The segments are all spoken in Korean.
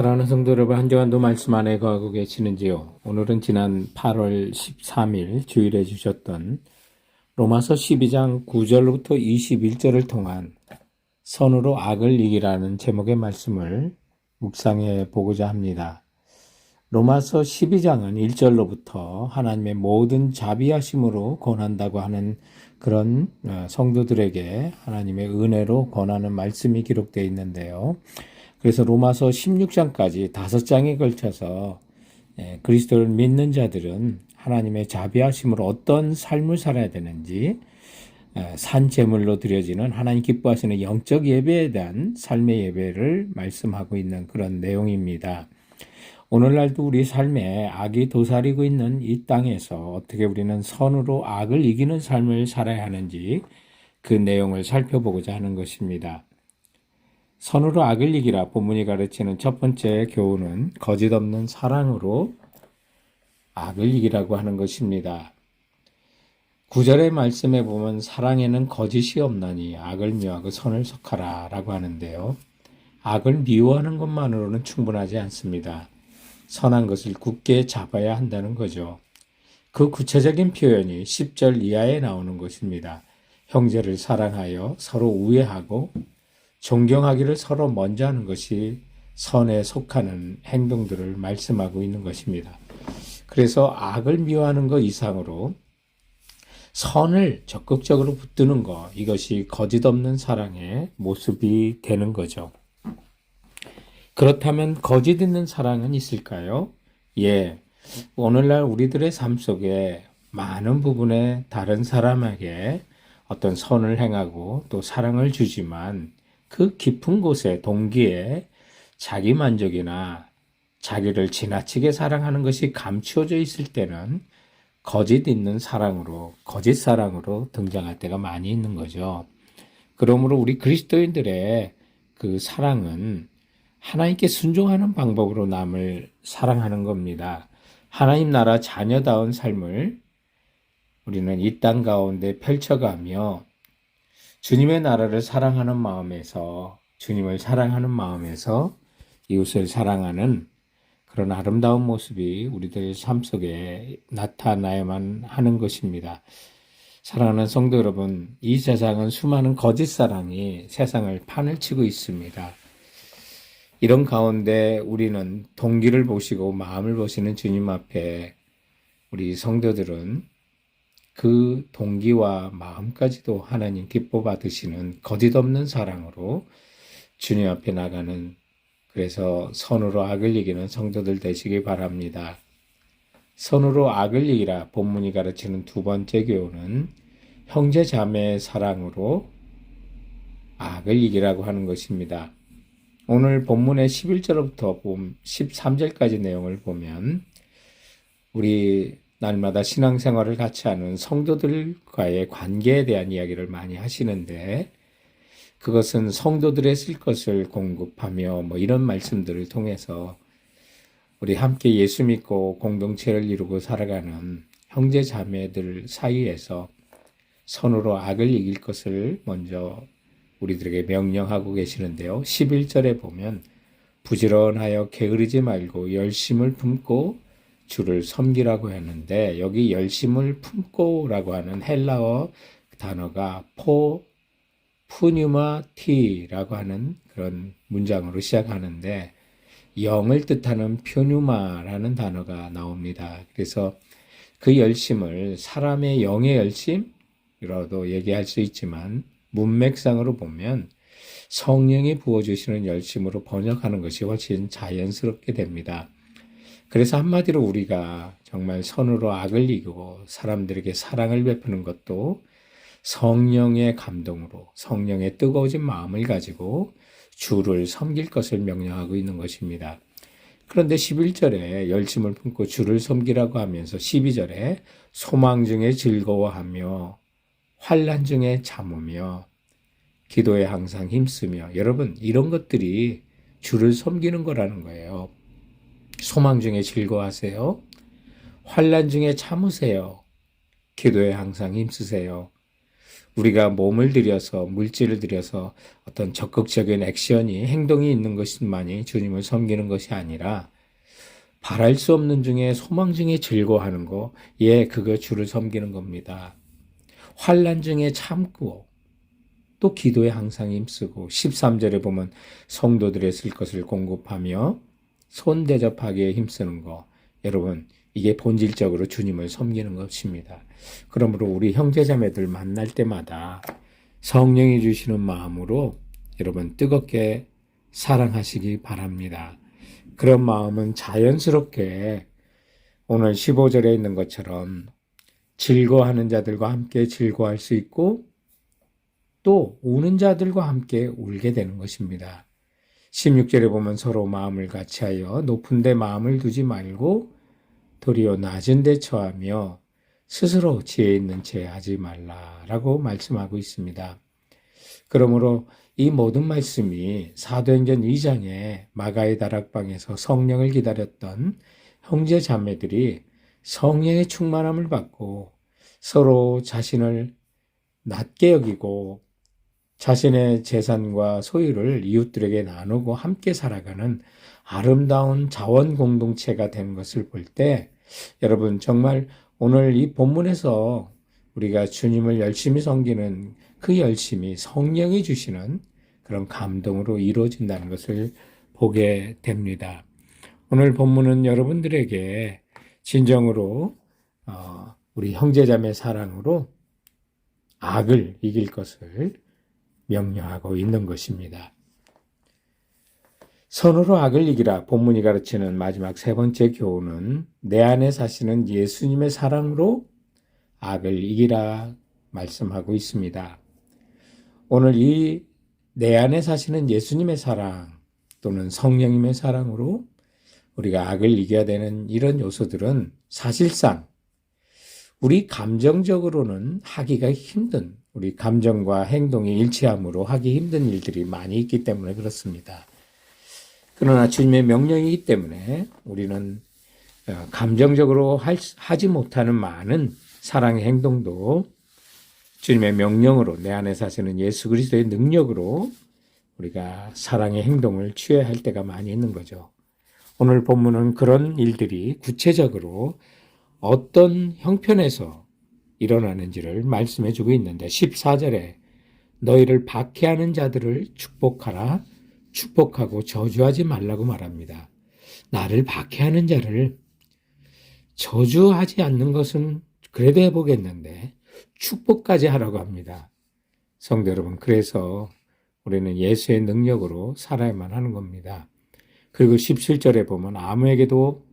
사랑하는 성도 여러분, 한 주간도 말씀 안에 거하고 계시는지요? 오늘은 지난 8월 13일 주일에 주셨던 로마서 12장 9절부터 21절을 통한 선으로 악을 이기라는 제목의 말씀을 묵상해 보고자 합니다. 로마서 12장은 1절로부터 하나님의 모든 자비하심으로 권한다고 하는 그런 어, 성도들에게 하나님의 은혜로 권하는 말씀이 기록되어 있는데요. 그래서 로마서 16장까지 다섯 장에 걸쳐서 예, 그리스도를 믿는 자들은 하나님의 자비하심으로 어떤 삶을 살아야 되는지 예, 산 제물로 드려지는 하나님 기뻐하시는 영적 예배에 대한 삶의 예배를 말씀하고 있는 그런 내용입니다. 오늘날도 우리 삶에 악이 도사리고 있는 이 땅에서 어떻게 우리는 선으로 악을 이기는 삶을 살아야 하는지 그 내용을 살펴보고자 하는 것입니다. 선으로 악을 이기라 본문이 가르치는 첫 번째 교훈은 거짓 없는 사랑으로 악을 이기라고 하는 것입니다. 구절의 말씀에 보면 사랑에는 거짓이 없나니 악을 미워하고 선을 속하라 라고 하는데요. 악을 미워하는 것만으로는 충분하지 않습니다. 선한 것을 굳게 잡아야 한다는 거죠. 그 구체적인 표현이 10절 이하에 나오는 것입니다. 형제를 사랑하여 서로 우애하고 존경하기를 서로 먼저 하는 것이 선에 속하는 행동들을 말씀하고 있는 것입니다. 그래서 악을 미워하는 것 이상으로 선을 적극적으로 붙드는 것, 이것이 거짓 없는 사랑의 모습이 되는 거죠. 그렇다면 거짓 있는 사랑은 있을까요? 예. 오늘날 우리들의 삶 속에 많은 부분에 다른 사람에게 어떤 선을 행하고 또 사랑을 주지만 그 깊은 곳에 동기에 자기 만족이나 자기를 지나치게 사랑하는 것이 감추어져 있을 때는 거짓 있는 사랑으로, 거짓 사랑으로 등장할 때가 많이 있는 거죠. 그러므로 우리 그리스도인들의 그 사랑은 하나님께 순종하는 방법으로 남을 사랑하는 겁니다. 하나님 나라 자녀다운 삶을 우리는 이 땅 가운데 펼쳐가며 주님의 나라를 사랑하는 마음에서 주님을 사랑하는 마음에서 이웃을 사랑하는 그런 아름다운 모습이 우리들 삶 속에 나타나야만 하는 것입니다. 사랑하는 성도 여러분, 이 세상은 수많은 거짓 사랑이 세상을 판을 치고 있습니다. 이런 가운데 우리는 동기를 보시고 마음을 보시는 주님 앞에 우리 성도들은 그 동기와 마음까지도 하나님 기뻐 받으시는 거짓 없는 사랑으로 주님 앞에 나가는 그래서 선으로 악을 이기는 성도들 되시기 바랍니다. 선으로 악을 이기라 본문이 가르치는 두 번째 교훈은 형제 자매의 사랑으로 악을 이기라고 하는 것입니다. 오늘 본문의 11절부터 13절까지 내용을 보면 우리 날마다 신앙생활을 같이 하는 성도들과의 관계에 대한 이야기를 많이 하시는데 그것은 성도들의 쓸 것을 공급하며 뭐 이런 말씀들을 통해서 우리 함께 예수 믿고 공동체를 이루고 살아가는 형제 자매들 사이에서 선으로 악을 이길 것을 먼저 우리들에게 명령하고 계시는데요. 11절에 보면 부지런하여 게으르지 말고 열심을 품고 주를 섬기라고 했는데 여기 열심을 품고라고 하는 헬라어 단어가 포 푸뉴마티라고 하는 그런 문장으로 시작하는데 영을 뜻하는 푸뉴마라는 단어가 나옵니다. 그래서 그 열심을 사람의 영의 열심이라도 얘기할 수 있지만 문맥상으로 보면 성령이 부어주시는 열심으로 번역하는 것이 훨씬 자연스럽게 됩니다. 그래서 한마디로 우리가 정말 선으로 악을 이기고 사람들에게 사랑을 베푸는 것도 성령의 감동으로 성령의 뜨거워진 마음을 가지고 주를 섬길 것을 명령하고 있는 것입니다. 그런데 11절에 열심을 품고 주를 섬기라고 하면서 12절에 소망 중에 즐거워하며 환란 중에 참으며 기도에 항상 힘쓰며 여러분 이런 것들이 주를 섬기는 거라는 거예요. 소망 중에 즐거워하세요. 환란 중에 참으세요. 기도에 항상 힘쓰세요. 우리가 몸을 들여서 물질을 들여서 어떤 적극적인 액션이 행동이 있는 것만이 주님을 섬기는 것이 아니라 바랄 수 없는 중에 소망 중에 즐거워하는 거, 예, 그거 주를 섬기는 겁니다. 환란 중에 참고 또 기도에 항상 힘쓰고 13절에 보면 성도들의 쓸 것을 공급하며 손 대접하기에 힘쓰는 거. 여러분, 이게 본질적으로 주님을 섬기는 것입니다. 그러므로 우리 형제자매들 만날 때마다 성령이 주시는 마음으로 여러분 뜨겁게 사랑하시기 바랍니다. 그런 마음은 자연스럽게 오늘 15절에 있는 것처럼 즐거워하는 자들과 함께 즐거워할 수 있고 또 우는 자들과 함께 울게 되는 것입니다. 16절에 보면 서로 마음을 같이하여 높은 데 마음을 두지 말고 도리어 낮은 데 처하며 스스로 지혜 있는 채 하지 말라라고 말씀하고 있습니다. 그러므로 이 모든 말씀이 사도행전 2장에 마가의 다락방에서 성령을 기다렸던 형제 자매들이 성령의 충만함을 받고 서로 자신을 낮게 여기고 자신의 재산과 소유를 이웃들에게 나누고 함께 살아가는 아름다운 자원 공동체가 된 것을 볼 때 여러분 정말 오늘 이 본문에서 우리가 주님을 열심히 섬기는 그 열심이 성령이 주시는 그런 감동으로 이루어진다는 것을 보게 됩니다. 오늘 본문은 여러분들에게 진정으로 어, 우리 형제자매 사랑으로 악을 이길 것을 명령하고 있는 것입니다. 선으로 악을 이기라 본문이 가르치는 마지막 세 번째 교훈은 내 안에 사시는 예수님의 사랑으로 악을 이기라 말씀하고 있습니다. 오늘 이 내 안에 사시는 예수님의 사랑 또는 성령님의 사랑으로 우리가 악을 이겨야 되는 이런 요소들은 사실상 우리 감정적으로는 하기가 힘든 우리 감정과 행동이 일치함으로 하기 힘든 일들이 많이 있기 때문에 그렇습니다. 그러나 주님의 명령이기 때문에 우리는 어, 감정적으로 하지 못하는 많은 사랑의 행동도 주님의 명령으로 내 안에 사시는 예수 그리스도의 능력으로 우리가 사랑의 행동을 취해야 할 때가 많이 있는 거죠. 오늘 본문은 그런 일들이 구체적으로 어떤 형편에서 일어나는지를 말씀해 주고 있는데 14절에 너희를 박해하는 자들을 축복하라 축복하고 저주하지 말라고 말합니다. 나를 박해하는 자를 저주하지 않는 것은 그래도 해보겠는데 축복까지 하라고 합니다. 성도 여러분, 그래서 우리는 예수의 능력으로 살아야만 하는 겁니다. 그리고 17절에 보면 아무에게도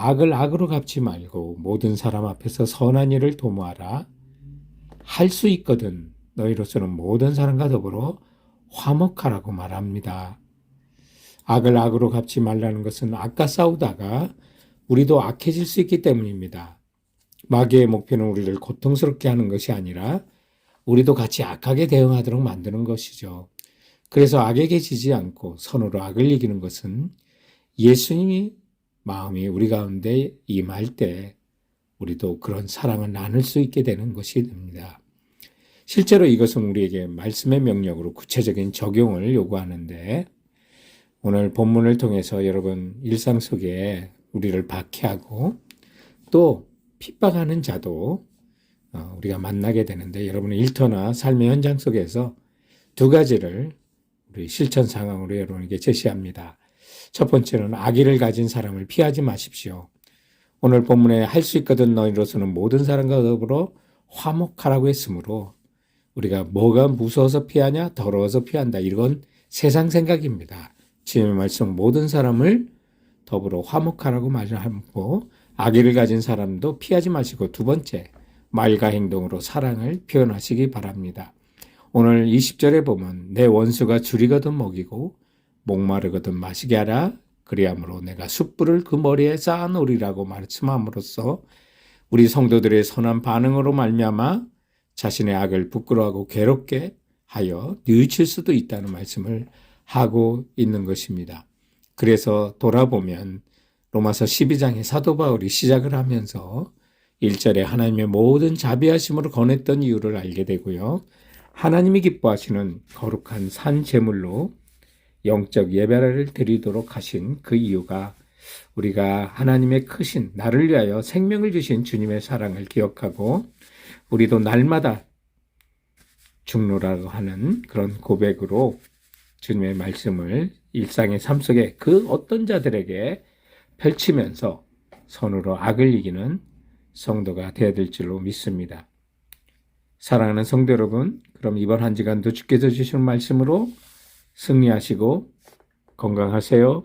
악을 악으로 갚지 말고 모든 사람 앞에서 선한 일을 도모하라. 할 수 있거든 너희로서는 모든 사람과 더불어 화목하라고 말합니다. 악을 악으로 갚지 말라는 것은 악과 싸우다가 우리도 악해질 수 있기 때문입니다. 마귀의 목표는 우리를 고통스럽게 하는 것이 아니라 우리도 같이 악하게 대응하도록 만드는 것이죠. 그래서 악에게 지지 않고 선으로 악을 이기는 것은 예수님이 마음이 우리 가운데 임할 때 우리도 그런 사랑을 나눌 수 있게 되는 것이 됩니다. 실제로 이것은 우리에게 말씀의 명령으로 구체적인 적용을 요구하는데 오늘 본문을 통해서 여러분 일상 속에 우리를 박해하고 또 핍박하는 자도 어, 우리가 만나게 되는데 여러분의 일터나 삶의 현장 속에서 두 가지를 우리 실천 상황으로 여러분에게 제시합니다. 첫 번째는 악의를 가진 사람을 피하지 마십시오. 오늘 본문에 할 수 있거든 너희로서는 모든 사람과 더불어 화목하라고 했으므로 우리가 뭐가 무서워서 피하냐? 더러워서 피한다. 이건 세상 생각입니다. 주님의 말씀 모든 사람을 더불어 화목하라고 말하고 악의를 가진 사람도 피하지 마시고 두 번째 말과 행동으로 사랑을 표현하시기 바랍니다. 오늘 20절에 보면 내 원수가 줄이거든 먹이고 목마르거든 마시게 하라 그리함으로 내가 숯불을 그 머리에 쌓아 놓으리라고 말씀함으로써 우리 성도들의 선한 반응으로 말미암아 자신의 악을 부끄러워하고 괴롭게 하여 뉘우칠 수도 있다는 말씀을 하고 있는 것입니다. 그래서 돌아보면 로마서 12장에 사도 바울이 시작을 하면서 1절에 하나님의 모든 자비하심으로 권했던 이유를 알게 되고요. 하나님이 기뻐하시는 거룩한 산 제물로 영적 예배를 드리도록 하신 그 이유가 우리가 하나님의 크신 나를 위하여 생명을 주신 주님의 사랑을 기억하고 우리도 날마다 죽노라고 하는 그런 고백으로 주님의 말씀을 일상의 삶 속에 그 어떤 자들에게 펼치면서 선으로 악을 이기는 성도가 되어야 될 줄로 믿습니다. 사랑하는 성도 여러분, 그럼 이번 한 주간도 주께서 주신 말씀으로 승리하시고 건강하세요.